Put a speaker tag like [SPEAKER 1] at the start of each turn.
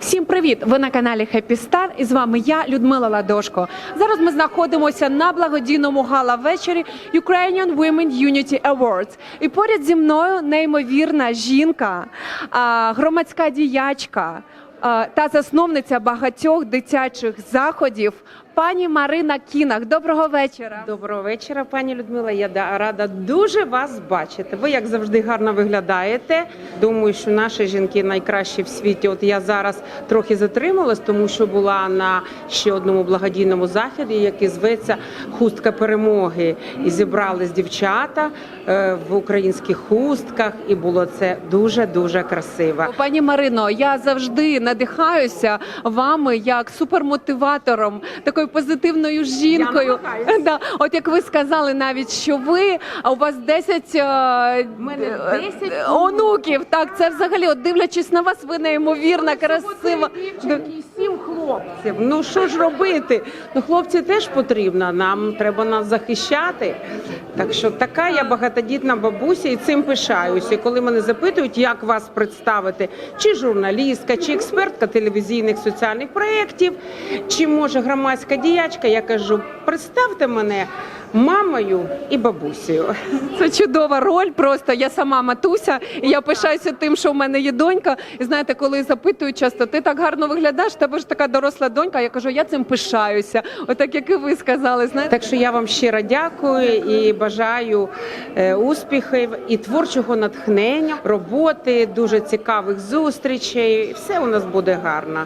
[SPEAKER 1] Всім привіт! Ви на каналі Happy Star і з вами я, Людмила Ладошко. Зараз ми знаходимося на благодійному гала-вечорі Ukrainian Women Unity Awards. І поряд зі мною неймовірна жінка, громадська діячка та засновниця багатьох дитячих заходів. Пані Марина Кінах, доброго вечора.
[SPEAKER 2] Доброго вечора, пані Людмила. Я рада дуже вас бачити. Ви як завжди гарно виглядаєте. Думаю, що наші жінки найкращі в світі. От я зараз трохи затрималась, тому що була на ще одному благодійному заході, який зветься Хустка перемоги. І зібрались дівчата е, в українських хустках, і було це дуже дуже красиво.
[SPEAKER 1] Пані Марино, я завжди надихаюся вами як супермотиватором, такою позитивною жінкою.
[SPEAKER 2] Я
[SPEAKER 1] Да. От як ви сказали, навіть що ви, а у вас 10, е,
[SPEAKER 2] мене
[SPEAKER 1] е,
[SPEAKER 2] 10
[SPEAKER 1] е, онуків. Так, це взагалі, от дивлячись на вас, ви неймовірна, красива.
[SPEAKER 2] Дівчинки, сім хлопців. Ну що ж робити? Ну хлопці теж потрібно. Нам треба нас захищати. Так що така я багатодітна бабуся і цим пишаюся. І Коли мене запитують, як вас представити, чи журналістка, чи експертка телевізійних соціальних проєктів, чи може громадська діячка, я кажу, представте мене мамою і бабусею.
[SPEAKER 1] Це чудова роль. Просто я сама матуся, і я пишаюся тим, що в мене є донька. І знаєте, коли запитують часто, ти так гарно виглядаєш, тебе ж така доросла донька. Я кажу, я цим пишаюся. Отак, як і ви сказали, знаєте.
[SPEAKER 2] Так що я вам щиро дякую і бажаю е, успіхів і творчого натхнення, роботи, дуже цікавих зустрічей. Все у нас буде гарно.